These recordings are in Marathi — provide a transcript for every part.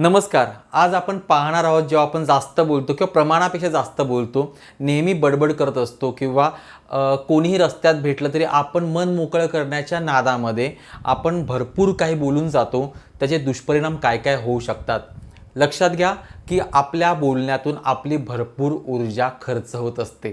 नमस्कार. आज आपण पाहणार आहोत जेव्हा आपण जास्त बोलतो किंवा प्रमाणापेक्षा जास्त बोलतो नेहमी बडबड करत असतो किंवा कोणीही रस्त्यात भेटलं तरी आपण मन मोकळं करण्याच्या नादामध्ये आपण भरपूर काही बोलून जातो. त्याचे दुष्परिणाम काय काय होऊ शकतात? लक्षात घ्या की आपल्या बोलण्यातून आपली भरपूर ऊर्जा खर्च होत असते.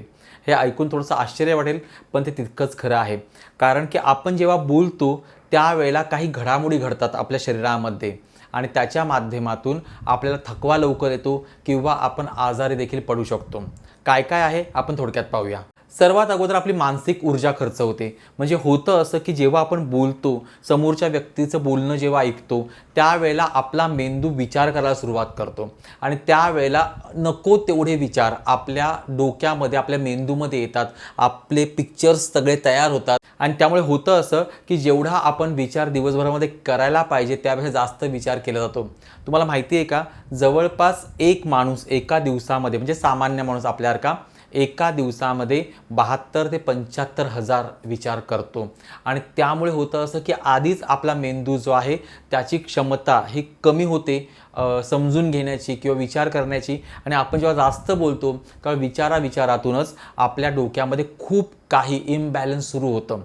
हे ऐकून थोडंसं आश्चर्य वाटेल पण ते तितकंच खरं आहे. कारण की आपण जेव्हा बोलतो त्यावेळेला काही घडामोडी घडतात आपल्या शरीरामध्ये. आणि त्याच्या माध्यमातून आपल्याला थकवा लवकर येतो किंवा आपण आजारी देखील पडू शकतो. काय काय आहे? आपण थोडक्यात पाहूया. सर्वात अगोदर आपली मानसिक ऊर्जा खर्च होते. म्हणजे होतं असं की जेव्हा आपण बोलतो समोरच्या व्यक्तीचं बोलणं जेव्हा ऐकतो त्यावेळेला आपला मेंदू विचार करायला सुरुवात करतो. आणि त्यावेळेला नको तेवढे विचार आपल्या डोक्यामध्ये आपल्या मेंदूमध्ये येतात. आपले पिक्चर्स सगळे तयार होतात. आणि त्यामुळे होतं असं की जेवढा आपण विचार दिवसभरामध्ये करायला पाहिजे त्यापेक्षा जास्त विचार केला जातो. तुम्हाला माहिती आहे का? जवळपास एक माणूस एका दिवसामध्ये म्हणजे सामान्य माणूस आपल्यासारखा एका दिवसामध्ये बहात्तर ते पंच्याहत्तर हजार विचार करतो. आणि त्यामुळे होतं असं की आधीच आपला मेंदू जो आहे त्याची क्षमता ही कमी होते समजून घेण्याची किंवा विचार करण्याची. आणि आपण जेव्हा जास्त बोलतो तेव्हा विचारा विचारातूनच आपल्या डोक्यामध्ये खूप काही इम्बॅलन्स सुरू होतं.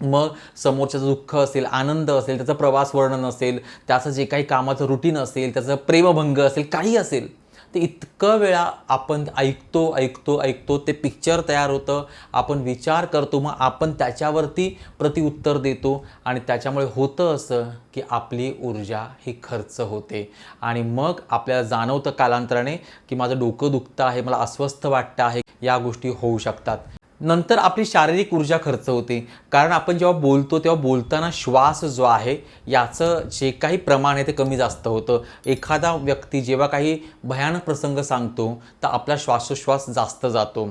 मग समोरच्याचं दुःख असेल आनंद असेल त्याचं प्रवास वर्णन असेल त्याचं जे काही कामाचं रुटीन असेल त्याचं प्रेमभंग असेल काही असेल ते इतकं वेळा आपण ऐकतो ऐकतो ऐकतो ते पिक्चर तयार होतं. आपण विचार करतो मग आपण त्याच्यावरती प्रतिउत्तर देतो. आणि त्याच्यामुळे होतं असं की आपली ऊर्जा ही खर्च होते. आणि मग आपल्याला जाणवतं कालांतराने की माझं डोकं दुखतं आहे मला अस्वस्थ वाटतं आहे. या गोष्टी होऊ शकतात. नंतर आपली शारीरिक ऊर्जा खर्च होते. कारण आपण जेव्हा बोलतो तेव्हा बोलताना श्वास जो आहे याचं जे काही प्रमाण आहे ते कमी जास्त होतं. एखादा व्यक्ती जेव्हा काही भयानक प्रसंग सांगतो तर आपला श्वासोश्वास जास्त जातो.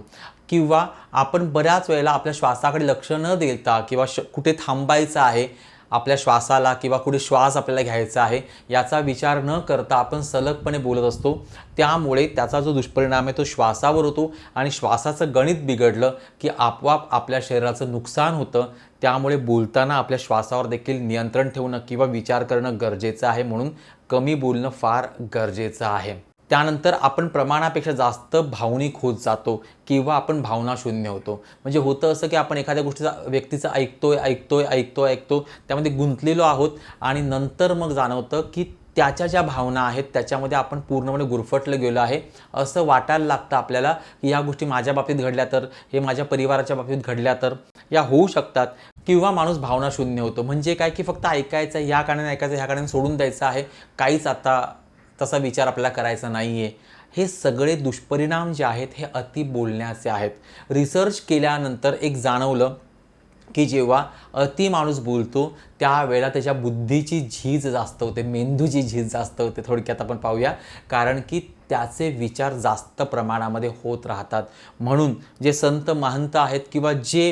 किंवा आपण बऱ्याच वेळेला आपल्या श्वासाकडे लक्ष न देता किंवा श कुठे थांबायचं आहे आपल्या श्वासाला किंवा कुठे श्वास आपल्याला घ्यायचा आहे याचा विचार न करता आपण सलगपणे बोलत असतो. त्यामुळे त्याचा जो दुष्परिणाम आहे तो श्वासावर होतो आणि श्वासाचं गणित बिघडलं की आपोआप आपल्या शरीराचं नुकसान होतं. त्यामुळे बोलताना आपल्या श्वासावर देखील नियंत्रण ठेवणं किंवा विचार करणं गरजेचं आहे म्हणून कमी बोलणं फार गरजेचं आहे. त्यानंतर आपण प्रमाणापेक्षा जास्त भावनिक होत जातो किंवा आपण भावना शून्य होतो. म्हणजे होतं असं की आपण एखाद्या गोष्टीचा व्यक्तीचं ऐकतोय ऐकतोय ऐकतोय ऐकतो त्यामध्ये गुंतलेलो आहोत आणि नंतर मग जाणवतं की त्याच्या ज्या भावना आहेत त्याच्यामध्ये आपण पूर्णपणे गुरफटलं गेलो आहे. असं वाटायला लागतं आपल्याला की ह्या गोष्टी माझ्या बाबतीत घडल्या तर हे माझ्या परिवाराच्या बाबतीत घडल्या तर या होऊ शकतात. किंवा माणूस भावना शून्य होतो. म्हणजे काय की फक्त ऐकायचं ह्या कारणाने ऐकायचं ह्या कारणाने सोडून द्यायचं आहे. काहीच आता तसा विचार आपल्याला करायचा नाही आहे हे सगळे दुष्परिणाम जे आहेत हे अति बोलण्याचे आहेत. रिसर्च केल्यानंतर एक जाणवलं की जेव्हा अति माणूस बोलतो त्यावेळेला त्याच्या बुद्धीची झीज जास्त होते मेंदूची झीज जास्त होते. थोडक्यात आपण पाहूया. कारण की त्याचे विचार जास्त प्रमाणामध्ये होत राहतात. म्हणून जे संत महंत आहेत किंवा जे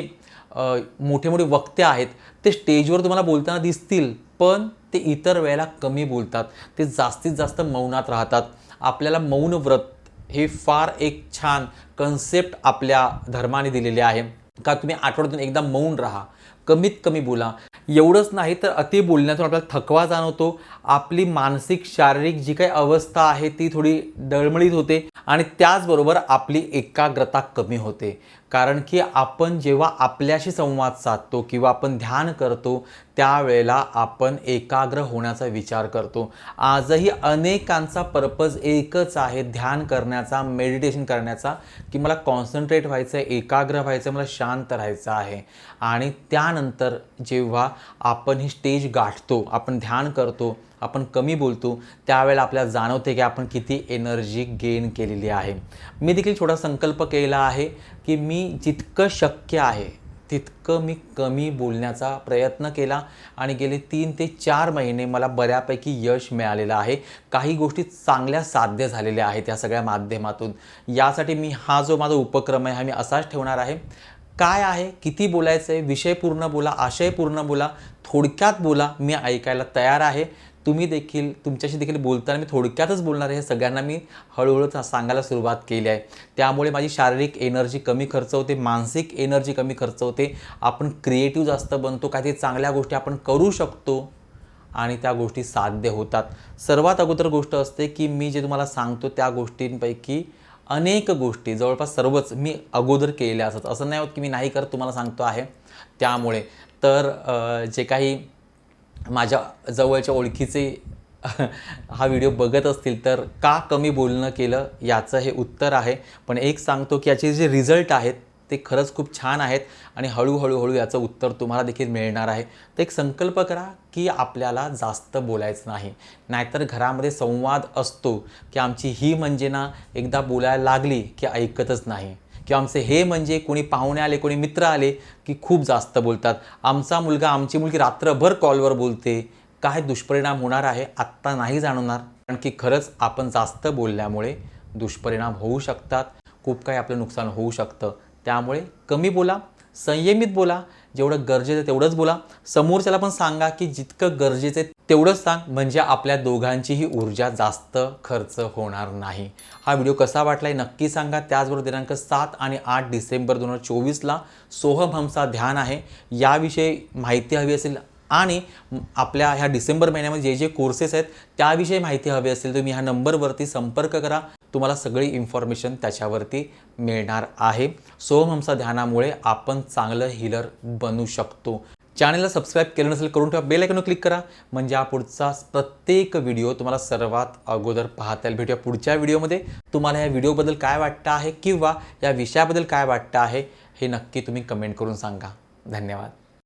मोठे मोठे वक्ते आहेत ते स्टेजवर तुम्हाला बोलताना दिसतील. पण ते इतर वेळेला कमी बोलतात. ते जास्तीत जास्त मौनात राहतात. आपल्याला मौन व्रत हे फार एक छान कन्सेप्ट आपल्या धर्माने दिलेले आहे. का तुम्ही आठवड्यातून एकदा मौन राहा. कमीत कमी बोला. एवढंच नाही तर अति बोलण्यातून आपल्याला थकवा जाणवतो. आपली मानसिक शारीरिक जी काही अवस्था आहे ती थोडी डळमळीत होते आणि त्याचबरोबर आपली एकाग्रता कमी होते. कारण की आपण जेव्हा आपल्याशी संवाद साधतो किंवा आपण ध्यान करतो त्यावेळेला आपण एकाग्र होण्याचा विचार करतो. आजही अनेकांचा पर्पज एकच आहे ध्यान करण्याचा मेडिटेशन करण्याचा की मला कॉन्सन्ट्रेट व्हायचं आहे एकाग्र व्हायचं आहे मला शांत राहायचं आहे. आणि त्यानंतर जेव्हा आपण ही स्टेज गाठतो आपण ध्यान करतो आपण कमी बोलतो त्यावेळेला आपल्याला जाणवते की आपण किती एनर्जी गेन केलेली आहे. मी देखील थोडा संकल्प केला आहे की मी जितकं शक्य आहे तितकं मी कमी बोलण्याचा प्रयत्न केला आणि गेले तीन ते चार महिने मला बऱ्यापैकी यश मिळालेलं आहे. काही गोष्टी चांगल्या साध्य झालेल्या आहेत या सगळ्या माध्यमातून. यासाठी मी हा जो माझा उपक्रम आहे हा मी असाच ठेवणार आहे. काय आहे? किती बोलायचं आहे विषय पूर्ण बोला आशय पूर्ण बोला थोडक्यात बोला मी ऐकायला तयार आहे. तुम्ही देखील तुमच्याशी देखील बोलताना मी थोडक्यातच बोलणार आहे. हे सगळ्यांना मी हळूहळू सांगायला सुरुवात केली आहे. त्यामुळे माझी शारीरिक एनर्जी कमी खर्च होते मानसिक एनर्जी कमी खर्च होते. आपण क्रिएटिव्ह जास्त बनतो काहीतरी चांगल्या गोष्टी आपण करू शकतो आणि त्या गोष्टी साध्य होतात. सर्वात अगोदर गोष्ट असते की मी जे तुम्हाला सांगतो त्या गोष्टींपैकी अनेक गोष्टी जवळपास सर्वच मी अगोदर केलेल्या असतात. असं नाही होत की मी नाही करत तुम्हाला सांगतो आहे. त्यामुळे तर जे काही माझ्या जवळच्या ओळखीचे हा व्हिडिओ बघत असतील तर का कमी बोलणं केलं याचं हे उत्तर आहे. पण एक सांगतो की याचे जे रिझल्ट आहेत ते खरंच खूप छान आहेत आणि हळूहळूहळू याचं उत्तर तुम्हाला देखील मिळणार आहे. तर एक संकल्प करा की आपल्याला जास्त बोलायचं नाही. नाहीतर घरामध्ये संवाद असतो की आमची ही म्हणजे ना एकदा बोलायला लागली की ऐकतच नाही. किंवा आमचे हे म्हणजे कोणी पाहुणे आले कोणी मित्र आले की खूप जास्त बोलतात. आमचा मुलगा आमची मुलगी रात्रभर कॉलवर बोलते. काय दुष्परिणाम होणार आहे आत्ता नाही जाणवणार. कारण की खरंच आपण जास्त बोलल्यामुळे दुष्परिणाम होऊ शकतात. खूप काही आपलं नुकसान होऊ शकतं. त्यामुळे कमी बोला संयमित बोला. जेवढं गरजेचं तेवढंच बोला. समोरच्याला पण सांगा की जितकं गरजेचं तेवढंच सांग म्हणजे आपल्या दोघांचीही ऊर्जा जास्त खर्च होणार नाही. हा व्हिडिओ कसा वाटला आहे नक्की सांगा. त्याचबरोबर दिनांक सात आणि आठ डिसेंबर दोन हजार चोवीसला सोहम हमसा ध्यान आहे. याविषयी माहिती हवी असेल आणि आपल्या ह्या डिसेंबर महिन्यामध्ये जे जे कोर्सेस आहेत त्याविषयी माहिती हवी असेल तुम्ही ह्या नंबरवरती संपर्क करा. तुम्हाला सगळी इन्फॉर्मेशन त्याच्यावरती मिळणार आहे. सोहम हमसा ध्यानामुळे आपण चांगलं हिलर बनू शकतो. चॅनलला सबस्क्राईब केलं नसेल करून ठेवा. बेल आयकॉनवर क्लिक करा. म्हणजे हा पुढचा प्रत्येक व्हिडिओ तुम्हाला सर्वात अगोदर पाहता येईल. भेटूया पुढच्या व्हिडिओमध्ये. तुम्हाला या व्हिडिओबद्दल काय वाटतं आहे किंवा या विषयाबद्दल काय वाटतं आहे हे नक्की तुम्ही कमेंट करून सांगा. धन्यवाद.